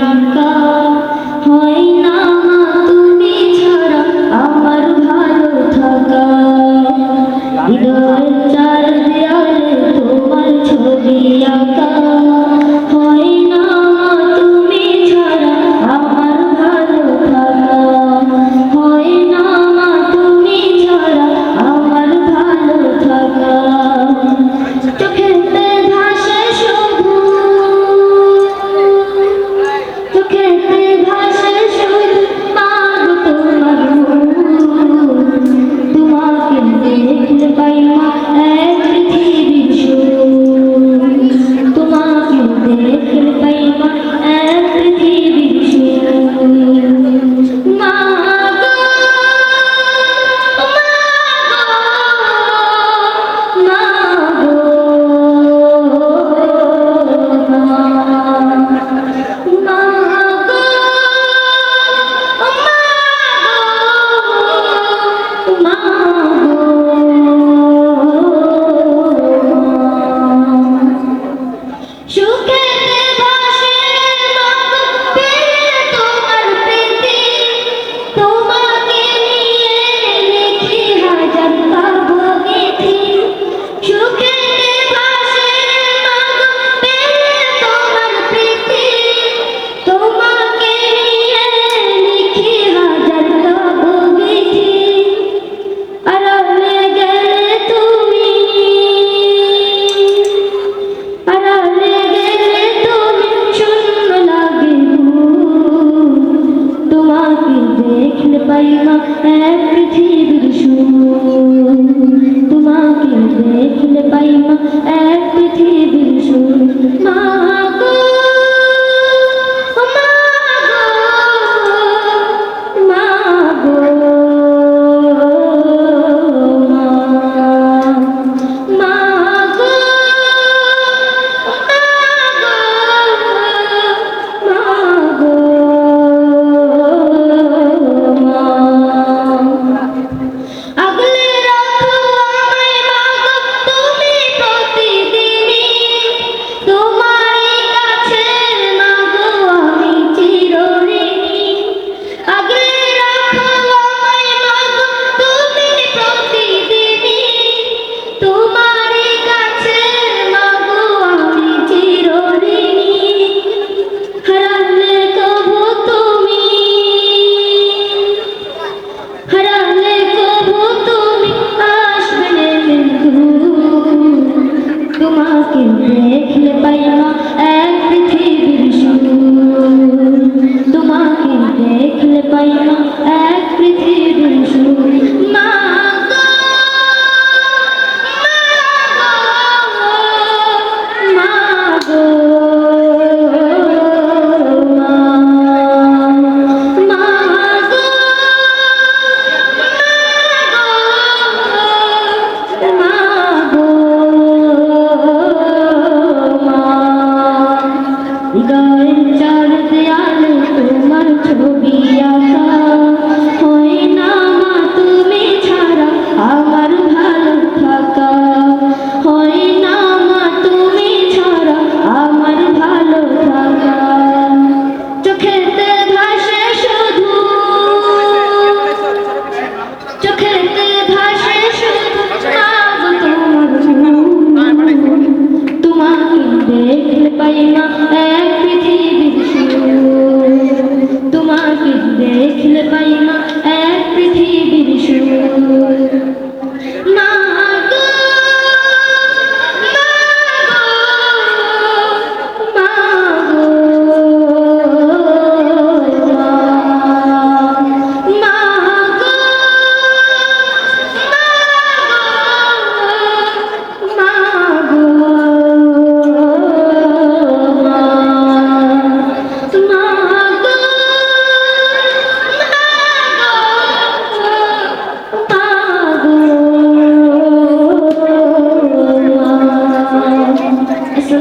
ঢাকা হয় না তুমি ছাড়া আমার ভালো থাকা। হৃদয়ের চার দেয়ালে তোমার ছবি আঁকা। সবাই হোক এক পৃথিবীর সুর। তোমাকে দেখলে পাইমা এক